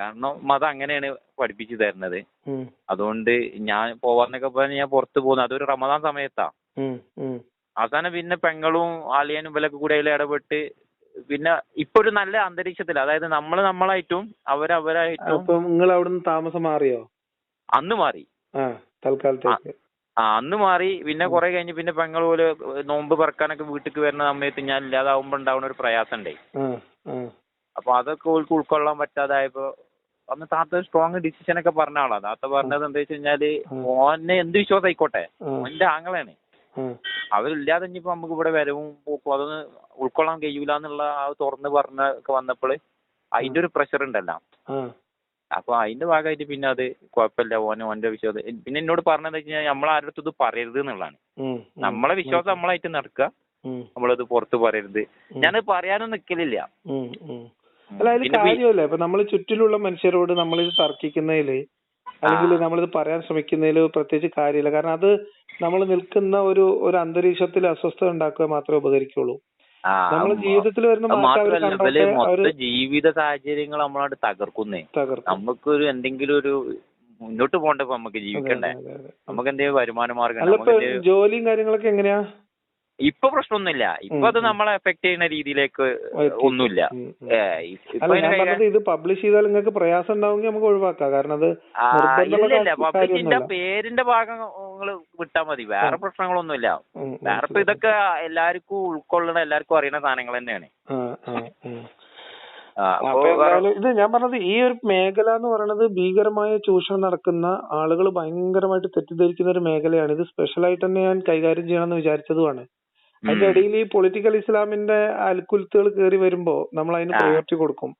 കാരണം മതം അങ്ങനെയാണ് പഠിപ്പിച്ചു തരുന്നത്. അതുകൊണ്ട് ഞാൻ പോവാന്നൊക്കെ പറഞ്ഞ് ഞാൻ പുറത്തു പോകുന്നു. അതൊരു റമദാൻ സമയത്താ. അവസാനം പിന്നെ പെങ്ങളും അളിയനും ഇവലൊക്കെ കൂടി അതിൽ ഇടപെട്ട് പിന്നെ ഇപ്പൊ ഒരു നല്ല അന്തരീക്ഷത്തിൽ അതായത് നമ്മൾ നമ്മളായിട്ടും അവരവരായിട്ടും അപ്പൊ നിങ്ങൾ അവിടുന്ന് താമസം മാറിയോ? അന്ന് മാറി. ആ തൽക്കാലത്തേക്ക്. ആ അന്ന് മാറി. പിന്നെ കുറെ കഴിഞ്ഞ് പിന്നെ പെങ്ങൾ പോലെ നോമ്പ് പറക്കാനൊക്കെ വീട്ടിക്ക് വരുന്ന സമയത്ത് ഞാൻ ഇല്ലാതാവുമ്പോ ഉണ്ടാവുന്ന ഒരു പ്രയാസം ഉണ്ടേ അപ്പൊ അതൊക്കെ ഓൾക്ക് ഉൾക്കൊള്ളാൻ പറ്റാതായപ്പോ അന്ന് താത്ത സ്ട്രോങ് ഡിസിഷൻ ഒക്കെ പറഞ്ഞ ആളാ. താത്ത പറഞ്ഞത് എന്താ വെച്ച് കഴിഞ്ഞാൽ. ഓനെ എന്ത് വിശ്വാസം ആയിക്കോട്ടെ. ഓന്റെ ആങ്ങളാണ്. അവരില്ലാതെ ഇനിയിപ്പോ നമുക്ക് ഇവിടെ വരവും പോക്കും അതൊന്ന് ഉൾക്കൊള്ളാൻ കഴിയൂല എന്നുള്ള ആ തുറന്ന് പറഞ്ഞ ഒക്കെ വന്നപ്പോൾ അതിന്റെ ഒരു പ്രഷർ ഉണ്ടല്ലോ. അപ്പൊ അതിന്റെ ഭാഗമായിട്ട് പിന്നെ അത് കുഴപ്പമില്ല. ഓനെ ഓന്റെ വിശ്വാസം. പിന്നെ എന്നോട് പറഞ്ഞത് വെച്ച് കഴിഞ്ഞാൽ നമ്മൾ ആരുടെ അടുത്തും പറയരുത് എന്നുള്ളതാണ്. നമ്മളെ വിശ്വാസം നമ്മളായിട്ട് നടക്കുക. നമ്മളത് പുറത്ത് പറയരുത്. ഞാൻ ഞാനത് പറയാനും നിക്കലില്ല. അല്ല അതിൽ കാര്യമല്ല. ഇപ്പൊ നമ്മൾ ചുറ്റിലുള്ള മനുഷ്യരോട് നമ്മളിത് തർക്കിക്കുന്നതിൽ അല്ലെങ്കിൽ നമ്മൾ നമ്മളിത് പറയാൻ ശ്രമിക്കുന്നതിൽ പ്രത്യേകിച്ച് കാര്യമില്ല. കാരണം അത് നമ്മൾ നിൽക്കുന്ന ഒരു ഒരു അന്തരീക്ഷത്തിൽ അസ്വസ്ഥത ഉണ്ടാക്കുക മാത്രമേ ഉപകരിക്കുള്ളൂ. നമ്മൾ ജീവിതത്തിൽ വരുന്ന മാറ്റം ജീവിത സാഹചര്യങ്ങൾ നമ്മളോട് തകർക്കുന്നേ. നമുക്കൊരു എന്തെങ്കിലും ഒരു മുന്നോട്ട് പോകണ്ടേ നമുക്ക് ജീവിക്കണ്ടേ. നമുക്ക് എന്തെങ്കിലും വരുമാന മാർഗം ജോലിയും കാര്യങ്ങളൊക്കെ എങ്ങനെയാ? ഇപ്പൊ പ്രശ്നമൊന്നുമില്ല. ഇപ്പൊ അത് നമ്മളെ എഫക്ട് ചെയ്യുന്ന രീതിയിലേക്ക് ഒന്നുമില്ല. ഇത് പബ്ലിഷ് ചെയ്താൽ നിങ്ങൾക്ക് പ്രയാസം ഉണ്ടാവുമെങ്കിൽ നമുക്ക് ഒഴിവാക്കാം. കാരണം അത് ഇല്ല കാ- പേരിന്റെ ഭാഗം നിങ്ങൾ വിട്ടാൽ മതി. വേറെ പ്രശ്നങ്ങളൊന്നുമില്ല. വേറെ ഇപ്പൊ ഇതൊക്കെ എല്ലാവർക്കും ഉൾക്കൊള്ളണ എല്ലാവർക്കും അറിയുന്ന സാധനങ്ങൾ തന്നെയാണ്. ഇത് ഞാൻ പറഞ്ഞത് ഈ ഒരു മേഖല എന്ന് പറയുന്നത് ഭീകരമായ ചൂഷണം നടക്കുന്ന ആളുകൾ ഭയങ്കരമായിട്ട് തെറ്റിദ്ധരിക്കുന്ന ഒരു മേഖലയാണ്. ഇത് സ്പെഷ്യൽ ആയിട്ട് തന്നെ ഞാൻ കൈകാര്യം ചെയ്യണമെന്ന് വിചാരിച്ചതുമാണ്. അതിന്റെ. ഇടയിൽ ഈ പൊളിറ്റിക്കൽ ഇസ്ലാമിന്റെ അൽക്കുലത്തുകൾ കയറി വരുമ്പോ നമ്മൾ അതിന്. പ്രയോറിറ്റി കൊടുക്കും.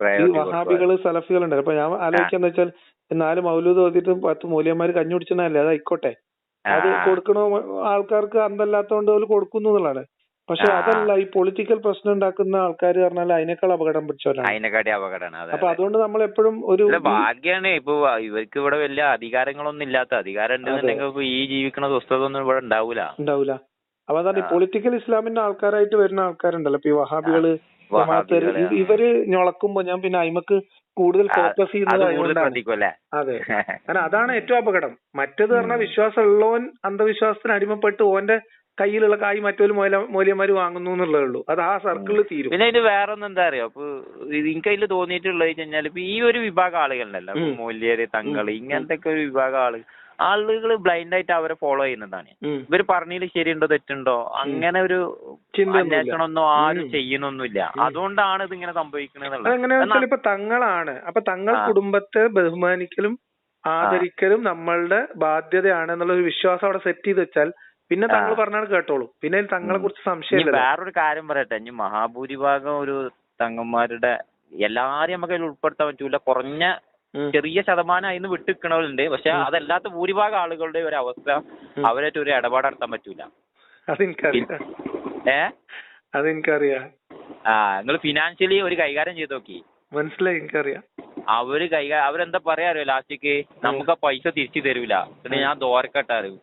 ഈ വഹാബികൾ. വഹാബികൾ സലഫികൾ ഉണ്ട് അപ്പൊ ഞാൻ ആലോചിക്കാന്ന് വെച്ചാൽ നാല് മൗലൂദ് ഓതിട്ട് പത്ത് മൂല്യന്മാര് കഞ്ഞി കുടിച്ചതല്ലേ അതായിക്കോട്ടെ അത്. കൊടുക്കണ ആൾക്കാർക്ക് അന്തല്ലാത്തോണ്ട് അവർ കൊടുക്കുന്നു എന്നുള്ളതാണ്. പക്ഷെ അതല്ല ഈ പൊളിറ്റിക്കൽ പ്രശ്നം ഉണ്ടാക്കുന്ന ആൾക്കാർ പറഞ്ഞാൽ അതിനേക്കാൾ അപകടം പിടിച്ചവരാണ്. അതിനെക്കാട്ടി അപകടമാണ്. അപ്പൊ അതുകൊണ്ട് നമ്മൾ എപ്പോഴും ഒരു ഭാഗ്യാണ്. ഇപ്പൊ ഇവർക്ക് ഇവിടെ വലിയ അധികാരങ്ങളൊന്നും ഇല്ലാത്ത അധികാരം ഉണ്ടെന്നുണ്ടെങ്കിൽ ഈ ജീവിക്കണ സ്വസ്ഥത ഒന്നും ഇവിടെ ഉണ്ടാവൂല. ഉണ്ടാവില്ല അപ്പൊ അതാണ് ഈ. പൊളിറ്റിക്കൽ ഇസ്ലാമിന്റെ ആൾക്കാരായിട്ട് വരുന്ന ആൾക്കാരുണ്ടല്ലോ. ഇപ്പൊ ഈ വഹാബികൾ ജമാഅത്തുകാര്, ഇത് ഇവർ ഞൊളക്കുമ്പോ ഞാൻ പിന്നെ അയിമക്ക് കൂടുതൽ ഫോക്കസ് ചെയ്യുന്നത് അതുകൊണ്ടാണ് അതെ. കാരണം അതാണ് ഏറ്റവും അപകടം. മറ്റേത് പറഞ്ഞാൽ വിശ്വാസം ഉള്ളവൻ അന്ധവിശ്വാസത്തിന് അടിമപ്പെട്ട് ഓന്റെ കയ്യിലുള്ള കായ് മറ്റൊരു മൂല്യന്മാര് വാങ്ങുന്നു എന്നുള്ളതേ ഉള്ളൂ. അത് ആ സർക്കിളിൽ തീരും. പിന്നെ ഇതിന് വേറെ ഒന്നും എന്താ അറിയോ? ഇപ്പൊ എനിക്ക് അതിൽ തോന്നിയിട്ടുള്ളത് കഴിഞ്ഞാൽ ഇപ്പൊ ഈ ഒരു വിഭാഗം ആളുകളുണ്ടല്ലോ. മൂല്യര് തങ്ങൾ ഇങ്ങനത്തെ ഒക്കെ ഒരു വിഭാഗം ആൾ. ആളുകൾ ബ്ലൈൻഡ് ആയിട്ട് അവരെ ഫോളോ ചെയ്യുന്നതാണ്. ഇവർ പറഞ്ഞതിൽ ശരിയുണ്ടോ തെറ്റുണ്ടോ? അങ്ങനെ ഒരു. അന്വേഷണമൊന്നും ആരും ചെയ്യുന്നൊന്നുമില്ല. ചെയ്യണമൊന്നുമില്ല അതുകൊണ്ടാണ് ഇതിങ്ങനെ ഇങ്ങനെ സംഭവിക്കുന്നത് തങ്ങളാണ്. അപ്പൊ തങ്ങൾ കുടുംബത്തെ ബഹുമാനിക്കലും ആദരിക്കലും നമ്മളുടെ ബാധ്യതയാണ് എന്നുള്ള ഒരു വിശ്വാസം അവിടെ സെറ്റ് ചെയ്ത് വെച്ചാൽ പിന്നെ താങ്കൾ. പറഞ്ഞാൽ കേട്ടോളൂ. പിന്നെ തങ്ങളെ കുറിച്ച് സംശയമില്ല വേറൊരു കാര്യം പറയട്ടെ. ഇനി മഹാഭൂരിഭാഗം ഒരു തങ്ങന്മാരുടെ എല്ലാരെയും നമുക്ക് അതിൽ ഉൾപ്പെടുത്താൻ പറ്റൂല. കുറഞ്ഞ ചെറിയ ശതമാനം അതിന് വിട്ടിരിക്കണവരുണ്ട് പക്ഷെ. അതല്ലാത്ത ഭൂരിഭാഗം ആളുകളുടെ ഒരു അവസ്ഥ. അവരായിട്ട് ഒരു ഇടപാട് നടത്താൻ പറ്റൂല. ഏ? അതെനിക്കറിയാം. ആ നിങ്ങൾ ഫിനാൻഷ്യലി ഒരു കൈകാര്യം ചെയ്ത് നോക്കി. മനസ്സിലായി എനിക്കറിയാം. അവർ കൈകാ അവരെന്താ പറയാ അറിയോ ലാസ്റ്റിക്ക്? നമുക്ക് ആ പൈസ തിരിച്ചു തരൂല. പിന്നെ ഞാൻ ദോരക്കട്ടാറ്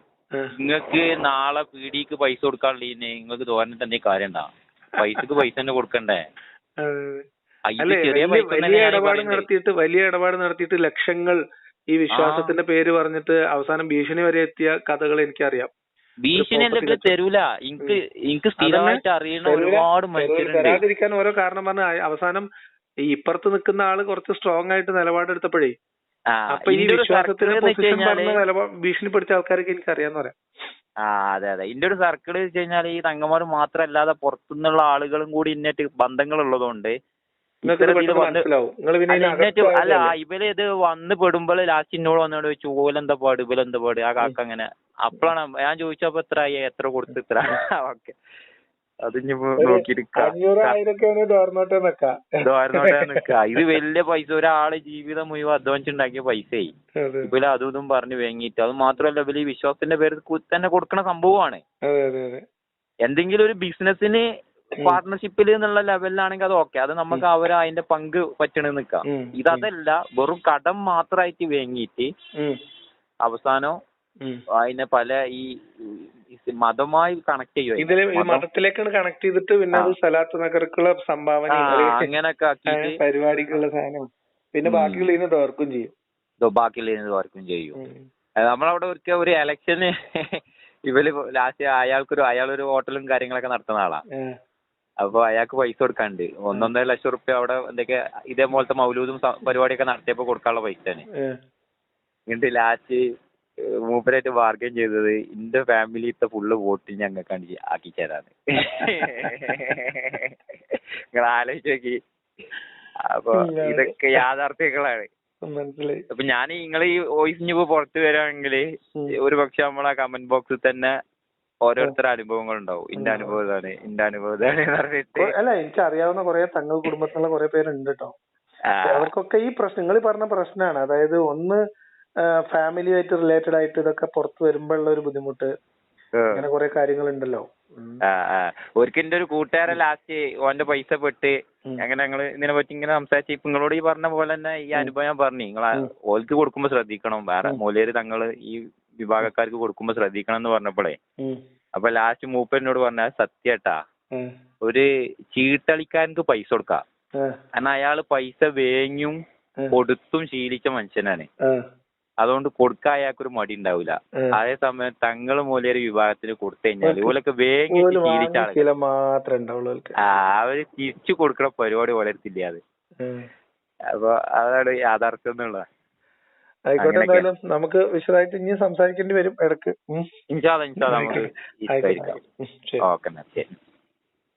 നിങ്ങൾക്ക് നാളെ പീഡിക്ക് പൈസ കൊടുക്കാനുള്ള നിങ്ങൾക്ക് തോരനിട്ട് തന്നെ കാര്യം ഉണ്ടാ പൈസക്ക് പൈസ തന്നെ കൊടുക്കണ്ടേ? വലിയ ഇടപാട് നടത്തിയിട്ട് വലിയ ഇടപാട് നടത്തിയിട്ട് ലക്ഷങ്ങൾ ഈ വിശ്വാസത്തിന്റെ പേര് പറഞ്ഞിട്ട് അവസാനം ഭീഷണി വരെ എത്തിയ കഥകൾ എനിക്കറിയാം. ഭീഷണി എന്തൊക്കെ തരൂല. എനിക്ക് എനിക്ക് സ്ഥിരമായിട്ട് അറിയുന്ന. ഒരുപാട് തരാതിരിക്കാൻ ഓരോ കാരണം പറഞ്ഞ അവസാനം ഈ ഇപ്പുറത്ത് നിൽക്കുന്ന ആൾ കുറച്ച് സ്ട്രോങ് ആയിട്ട് നിലപാടെടുത്തപ്പോഴേ അപ്പൊ ഈ വിശ്വാസത്തിന് പൊസിഷൻ പറഞ്ഞ നിലപാട് ഭീഷണിപ്പെടുത്തിയ ആൾക്കാരൊക്കെ എനിക്ക് അറിയാന്ന് പറയാം. ആ അതെ അതെ. ഇന്റെ ഒരു സർക്കിൾ വെച്ച് കഴിഞ്ഞാൽ ഈ തങ്ങന്മാർ മാത്രമല്ലാതെ പുറത്തുനിന്നുള്ള ആളുകളും കൂടി ഇന്നേറ്റ് ബന്ധങ്ങൾ അല്ല. ഇവർ ഇത് വന്ന് പെടുമ്പോൾ ലാസ്റ്റ് എന്നോട് വന്നോട് ചോദിച്ചു ഓലെന്താ പാട്? ഇവലെന്താ പാട്? ആ കാക്ക അങ്ങനെ. അപ്പോഴാണ് ഞാൻ ചോദിച്ചപ്പോ എത്ര ആയി? എത്ര കൊടുത്ത് ഇത്ര? ഓക്കെ. അത് നോക്കിയിരിക്കാം ഇത് വലിയ പൈസ. ഒരാളെ ജീവിതം മുഴുവൻ അധ്വാനിച്ച് ഉണ്ടാക്കിയ പൈസയായി ആയി ഇവർ അതും ഇതും പറഞ്ഞു വേങ്ങിയിട്ട്. അത് മാത്രമല്ല ഇവർ ഈ വിശ്വാസത്തിന്റെ പേരിൽ കു- തന്നെ കൊടുക്കണ സംഭവമാണ്. എന്തെങ്കിലും ഒരു ബിസിനസ്സിന് പാർട്ണർഷിപ്പിൽ എന്നുള്ള ലെവലിലാണെങ്കിൽ അത് ഓക്കെ അത് നമുക്ക് അവർ അതിന്റെ പങ്ക് പറ്റണ നിക്കാം ഉം. ഇതല്ല വെറും കടം മാത്രമായിട്ട് വേങ്ങിയിട്ട്. അവസാനം. അതിനെ പല ഈ മതമായി കണക്ട് ഇതിൽ ഈ മതത്തിലേക്കാണ് കണക്ട് ചെയ്തിട്ട് പിന്നെ അത് സലാത്ത് നഗർക്കുള്ള സംഭാവന അങ്ങനെയൊക്കെ പരിപാടിക്കുള്ള സാധനം പിന്നെ ഉം. ബാക്കിയുള്ള ഇതിന് തോർക്കും ചെയ്യും ബാക്കിയുള്ള ബാക്കിയുള്ള തോർക്കും ചെയ്യും നമ്മളവിടെ ഒരിക്കൽ ഒരു ഇലക്ഷന് ഇവർ ലാസ്റ്റ് അയാൾക്കൊരു അയാളൊരു ഹോട്ടലും കാര്യങ്ങളൊക്കെ നടത്തുന്ന ആളാ. അപ്പൊ അയാൾക്ക് പൈസ കൊടുക്കാണ്ട് ഒന്നൊന്നര ലക്ഷം റുപ്യ അവിടെ എന്തൊക്കെ ഇതേപോലത്തെ മൗലൂദും പരിപാടിയൊക്കെ നടത്തിയപ്പോ കൊടുക്കാനുള്ള പൈസ തന്നെ എന്നിട്ട് ലാസ്റ്റ് മൂപ്പരായിട്ട് ബാർഗൈൻ ചെയ്തത് എന്റെ ഫാമിലിത്തെ ഫുള്ള് വോട്ട് ഞങ്ങൾക്ക് ആക്കി തരാന്ന് നിങ്ങൾ ആലോചിച്ച് നോക്കി. അപ്പൊ ഇതൊക്കെ യാഥാർത്ഥ്യങ്ങളാണ്. അപ്പൊ ഞാൻ നിങ്ങൾ ഈ വോയിസ് ഇനിയിപ്പോ പുറത്ത് വരാണെങ്കിൽ. ഒരു പക്ഷെ നമ്മളെ കമന്റ് ബോക്സിൽ തന്നെ ഓരോരുത്തരുടെ അനുഭവങ്ങൾ ഉണ്ടാവും ഇന്റെ അനുഭവം ഇതാണ് ഇന്റെ അനുഭവം ഇതാണ് എന്ന് പറഞ്ഞിട്ട് അല്ല എനിക്ക് അറിയാവുന്ന കുറെ തങ്ങൾ കുടുംബത്തിലുള്ള കുറെ പേരുണ്ട് കേട്ടോ അവർക്കൊക്കെ ഈ പ്രശ്നം നിങ്ങൾ പറഞ്ഞ പ്രശ്നമാണ് അതായത് ഒന്ന് ഫാമിലിയായിട്ട് റിലേറ്റഡ് ആയിട്ട് ഇതൊക്കെ പുറത്ത് വരുമ്പോഴുള്ള ഒരു ബുദ്ധിമുട്ട്. അങ്ങനെ കുറെ കാര്യങ്ങളുണ്ടല്ലോ. ഒരിക്കൽ ഒരു കൂട്ടുകാരൻ ലാസ്റ്റ് ഓന്റെ പൈസ പെട്ട് അങ്ങനെ ഞങ്ങൾ ഇതിനെ പറ്റി ഇങ്ങനെ സംസാരിച്ച് ഇപ്പൊ നിങ്ങളോട് ഈ പറഞ്ഞ പോലെ തന്നെ ഈ അനുഭവം ഞാൻ പറഞ്ഞു നിങ്ങൾ. ഓൽക്ക് കൊടുക്കുമ്പോ ശ്രദ്ധിക്കണം. വേറെ. മൂലേര് തങ്ങൾ ഈ വിഭാഗക്കാർക്ക് കൊടുക്കുമ്പോ ശ്രദ്ധിക്കണം എന്ന് പറഞ്ഞപ്പോഴേ. അപ്പൊ ലാസ്റ്റ് മൂപ്പനോട് പറഞ്ഞ സത്യേട്ടാ. ഒരു ചീട്ടളിക്കാരൻക്ക് പൈസ കൊടുക്കാം. കാരണം അയാൾ പൈസ വേങ്ങും കൊടുത്തും ശീലിച്ച മനുഷ്യനാണ്. അതുകൊണ്ട് കൊടുക്കാൻ അയാൾക്കൊരു മടി ഉണ്ടാവില്ല അതേ സമയം തങ്ങൾ ഒരു വിഭാഗത്തിന് കൊടുത്തു കഴിഞ്ഞാൽ ഇവലൊക്കെ വേഗം വേങ്ങി ഓൽ ശീലിച്ച വാങ്ങിയ ആളുകൾ ശീലം മാത്രമേ ഉണ്ടാവുള്ളൂ ഓൽക്ക്. ആ അവർ തിരിച്ചു കൊടുക്കണ പരിപാടി വളർത്തില്ല അത്. അപ്പൊ അതാണ് യാഥാർത്ഥ്യം എന്നുള്ളത്. ആയിക്കോട്ടെ. എന്തായാലും നമുക്ക് വിശദമായിട്ട് ഇനി സംസാരിക്കേണ്ടി വരും ഇടയ്ക്ക്. ആയിക്കോട്ടെ. ഓക്കെ